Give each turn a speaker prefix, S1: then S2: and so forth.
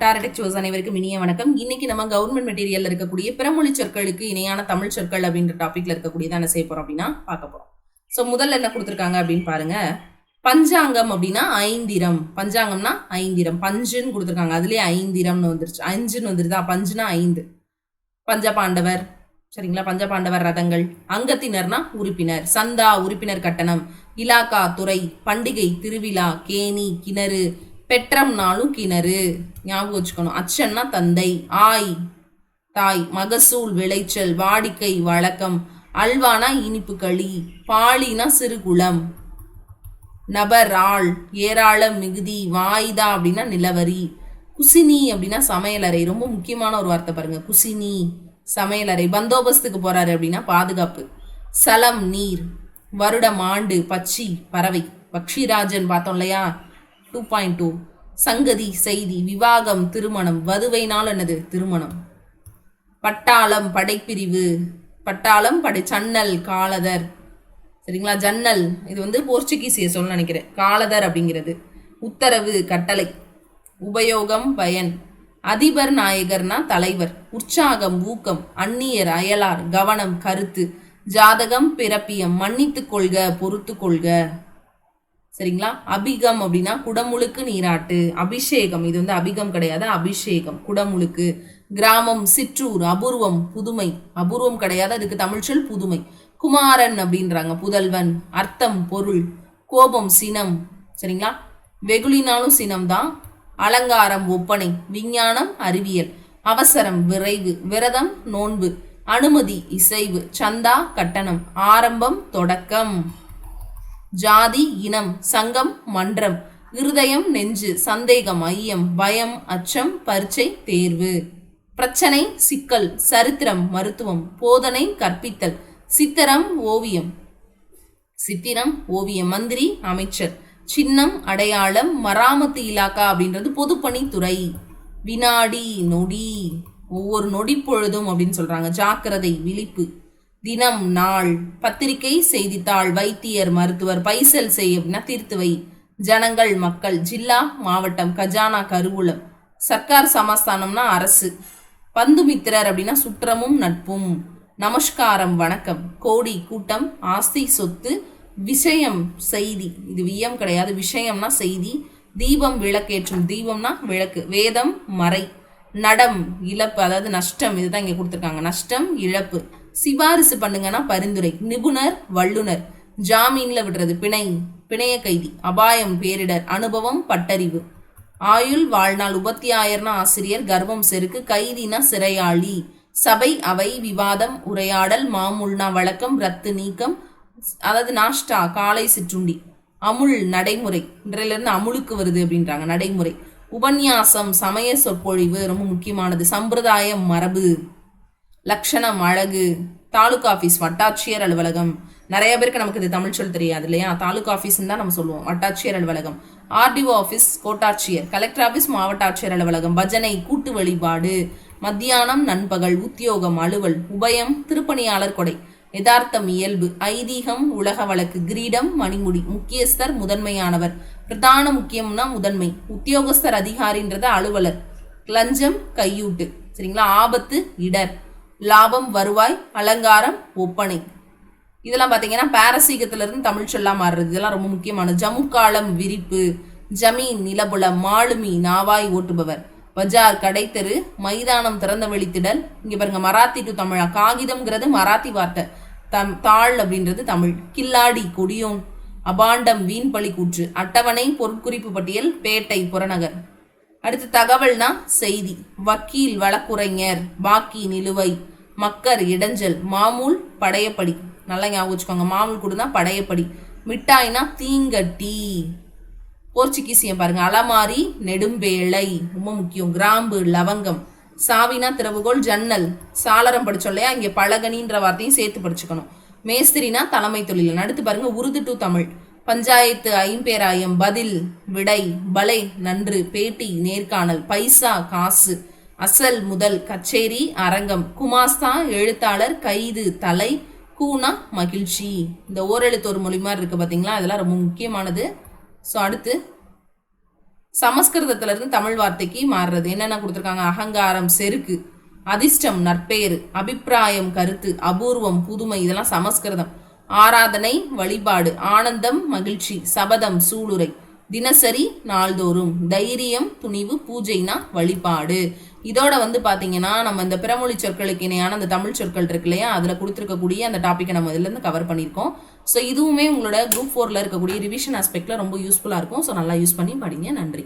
S1: டாரடெக்சுவஸ் அனைவருக்கும் இனிய வணக்கம். இன்னைக்கு நம்ம கவர்மெண்ட் மெட்டீரியல்ல இருக்கக்கூடிய பிறமொழி சொற்களுக்கு இணையான தமிழ் சொற்கள் அப்படின்ற டாபிக்ல இருக்கக்கூடியதை என்ன செய்ய போறோம் அப்படின்னா பார்க்க போறோம். ஸோ முதல்ல என்ன கொடுத்துருக்காங்க அப்படின்னு பாருங்க. பஞ்சாங்கம் அப்படின்னா ஐந்திரம். பஞ்சாங்கம்னா ஐந்திரம். பஞ்சுன்னு கொடுத்துருக்காங்க. அதுலயே ஐந்திரம்னு வந்துருச்சு. அஞ்சுன்னு வந்துருதா? பஞ்சுனா ஐந்து. பஞ்ச பாண்டவர். சரிங்களா? பஞ்ச பாண்டவர் ரதங்கள். அங்கத்தினர்னா உறுப்பினர். சந்தா உறுப்பினர் கட்டணம். இலாக்கா துறை. பண்டிகை திருவிழா. கேணி கிணறு பெற்றம்னாலும் கிணறு. ஞாபகம் வச்சுக்கணும். அச்சன்னா தந்தை ஆய் தாய் மகசூல் விளைச்சல் வாடிக்கை வழக்கம் அல்வானா இனிப்பு களி பாலினா சிறுகுளம் நபர் ஆள் ஏராளம் மிகுதி வாய்தா அப்படின்னா நிலவரி குசினி அப்படின்னா சமையலறை. ரொம்ப முக்கியமான ஒரு வார்த்தை பாருங்க. குசினி சமையலறை. பந்தோபஸ்துக்கு போறாரு அப்படின்னா பாதுகாப்பு. சலம் நீர் வருடம் ஆண்டு பச்சி பறவை. பக்ஷிராஜன் பார்த்தோம் இல்லையா? டூ பாயிண்ட் டூ சங்கதி செய்தி விவாகம் திருமணம். வதுவைனால் என்னது? திருமணம். பட்டாளம் படைப்பிரிவு. பட்டாளம் படை சன்னல் காலதர். சரிங்களா? ஜன்னல். இது வந்து போர்ச்சுகீசிய சொல்ல நினைக்கிறேன். காலதர் அப்படிங்கிறது. உத்தரவு கட்டளை. உபயோகம் பயன். அதிபர் நாயகர்னா தலைவர். உற்சாகம் ஊக்கம். அந்நியர் அயலார். கவனம் கருத்து. ஜாதகம் பிறப்பியம். மன்னித்து கொள்க பொறுத்து கொள்க. சரிங்களா? அபிகம் அப்படின்னா குடமுழுக்கு நீராட்டு அபிஷேகம். இது வந்து அபிகம் கிடையாது அபிஷேகம். குடமுழுக்கு கிராமம் சிற்றூர் அபூர்வம் புதுமை. அபூர்வம் கிடையாது அதுக்கு தமிழ் சொல் புதுமை. குமாரன் அப்படின்றாங்க புதல்வன். அர்த்தம் பொருள். கோபம் சினம். சரிங்களா? வெகுளினாலும் சினம் தான் அலங்காரம் ஒப்பனை. விஞ்ஞானம் அறிவியல். அவசரம் விரைவு. விரதம் நோன்பு. அனுமதி இசைவு. சந்தா கட்டணம். ஆரம்பம் தொடக்கம். ஜாதி இனம் சங்கம் மன்றம் இருதயம் நெஞ்சு சந்தேகம் ஐயம் பயம் அச்சம் பரீட்சை தேர்வு. பிரச்சனை சிக்கல் சரித்திரம் மருத்துவம் போதனை கற்பித்தல் சித்திரம் ஓவியம். சித்திரம் ஓவியம் மந்திரி அமைச்சர். சின்னம் அடையாளம் மராமத்து இலாக்கா அப்படின்றது பொதுப்பணித்துறை. வினாடி நொடி ஒவ்வொரு நொடி பொழுதும் அப்படின்னு சொல்றாங்க. ஜாக்கிரதை விழிப்பு. தினம் நாள் பத்திரிகை செய்தித்தாள் வைத்தியர் மருத்துவர் பைசல் செய் அப்படின்னா தீர்த்துவை ஜனங்கள் மக்கள் ஜில்லா மாவட்டம் கஜானா கருவூலம். சர்க்கார் சமஸ்தானம்னா அரசு. பந்துமித்திரர் அப்படின்னா சுற்றமும் நட்பும். நமஸ்காரம் வணக்கம். கோடி கூட்டம் ஆஸ்தி சொத்து விஷயம் செய்தி. இது வியம் கிடையாது. விஷயம்னா செய்தி. தீபம் விளக்கேற்றும். தீபம்னா விளக்கு. வேதம் மறை. நடம் இழப்பு. அதாவது நஷ்டம். இதுதான் இங்கே கொடுத்துருக்காங்க. நஷ்டம் இழப்பு. சிபாரிசு பண்ணுங்கன்னா பரிந்துரை. நிபுணர் வல்லுனர் ஜாமீன்ல விடுறது பிணை. பிணைய கைதி. அபாயம் பேரிடர் அனுபவம் பட்டறிவு. ஆயுள் வாழ்நாள் உபத்தியாயர்னா ஆசிரியர் கர்வம் செருக்கு கைதினா சிறையாளி. சபை அவை விவாதம் உரையாடல் மாமூல்னா வழக்கம் ரத்து நீக்கம் அதாவது நாஷ்டா காலை சிற்றுண்டி. அமுல் நடைமுறை. இன்றையிலிருந்து அமுலுக்கு வருது அப்படின்றாங்க நடைமுறை. உபன்யாசம் சமய சொற்பொழிவு ரொம்ப முக்கியமானது. சம்பிரதாயம் மரபு. லக்ஷணம் அழகு தாலுகா ஆஃபீஸ் வட்டாட்சியர் அலுவலகம். நிறைய பேருக்கு நமக்கு இது தமிழ் சொல் தெரியாது இல்லையா? தாலுகா ஆஃபீஸ்ன்னு தான் நம்ம சொல்லுவோம். வட்டாட்சியர் அலுவலகம். ஆர்டிஓ ஆஃபீஸ் கோட்டாட்சியர் கலெக்டர் ஆஃபீஸ் மாவட்ட ஆட்சியர் அலுவலகம். பஜனை கூட்டு வழிபாடு மத்தியானம் நண்பகல் உத்தியோகம் அலுவல் உபயம் திருப்பணியாளர் கொடை யதார்த்தம் இயல்பு ஐதீகம் உலக வழக்கு கிரீடம் மணிமுடி முக்கியஸ்தர் முதன்மையானவர். பிரதான முக்கியம்னா முதன்மை உத்தியோகஸ்தர் அதிகாரின்றது அலுவலர். லஞ்சம் கையூட்டு. சரிங்களா? ஆபத்து இடர். லாபம் வருவாய் அலங்காரம் ஒப்பனை. இதெல்லாம் பார்த்தீங்கன்னா பாரசீகத்திலிருந்து தமிழ் சொல்லாம மாறுறது. இதெல்லாம் ரொம்ப முக்கியமானது. ஜமுக்காலம் விரிப்பு ஜமீன் நிலபுலம் மாலுமி நாவாய் ஓட்டுபவர். பஜார் கடைத்தெரு மைதானம் திறந்த வெளித்திடல் இங்கே பாருங்க மராத்தி டு தமிழா. காகிதம்ங்கிறது மராத்தி வார்த்தை. தம் தாள் அப்படின்றது தமிழ். கில்லாடி கொடியோன் அபாண்டம் வீண் பழி கூற்று. அட்டவணை பொருட்குறிப்பு பட்டியல் பேட்டை புறநகர். அடுத்து தகவல்னா செய்தி. வக்கீல் வழக்குரைஞர் பாக்கி நிலுவை மக்கர் இடைஞ்சல் மாமூல் படையப்படி. நல்லா ஞாபகம் வச்சுக்கோங்க. மாமூல் கொடுனா படையப்படி. மிட்டாய்னா தீங்கட்டி. போர்ச்சுகீசியம் பாருங்க. அலமாரி நெடும்பேளை ரொம்ப முக்கியம். கிராம்பு லவங்கம். சாவினா திறவுகோல் ஜன்னல். சாளரம் படிச்சோம் இல்லையா இங்கே பழகனின்ற வார்த்தையும் சேர்த்து படிச்சுக்கணும். மேஸ்திரினா தலைமை தொழில். அடுத்து பாருங்க உருது டு தமிழ். பஞ்சாயத்து ஐம்பேராயம் பதில் விடை பலை நன்று பேட்டி நேர்காணல் பைசா காசு அசல் முதல் கச்சேரி அரங்கம் குமாஸ்தா எழுத்தாளர் கைது தலை கூனா மகிழ்ச்சி. இந்த ஓரெழுத்து ஒரு மொழி மாதிரி இருக்கு பார்த்தீங்களா அதெல்லாம் ரொம்ப முக்கியமானது. ஸோ அடுத்து சமஸ்கிருதத்திலிருந்து தமிழ் வார்த்தைக்கு மாறுறது. என்னென்ன கொடுத்துருக்காங்க? அகங்காரம் செருக்கு அதிர்ஷ்டம் நற்பெயர் அபிப்பிராயம் கருத்து அபூர்வம் புதுமை இதெல்லாம் சமஸ்கிருதம். ஆராதனை வழிபாடு ஆனந்தம் மகிழ்ச்சி சபதம் சூளுரை. தினசரி நாள்தோறும் தைரியம் துணிவு பூஜைனா வழிபாடு. இதோட வந்து பார்த்தீங்கன்னா நம்ம இந்த பிறமொழி சொற்களுக்கு இணையான அந்த தமிழ் சொற்கள் இருக்கு இல்லையா? அதில் கொடுத்துருக்கக்கூடிய அந்த டாப்பிக்கை நம்ம இதுலேருந்து கவர் பண்ணியிருக்கோம். ஸோ இதுவுமே உங்களோட குரூப் ஃபோரில் இருக்கக்கூடிய ரிவிஷன் ஆஸ்பெக்டில் ரொம்ப யூஸ்ஃபுல்லாக இருக்கும். ஸோ நல்லா யூஸ் பண்ணி படிங்க. நன்றி.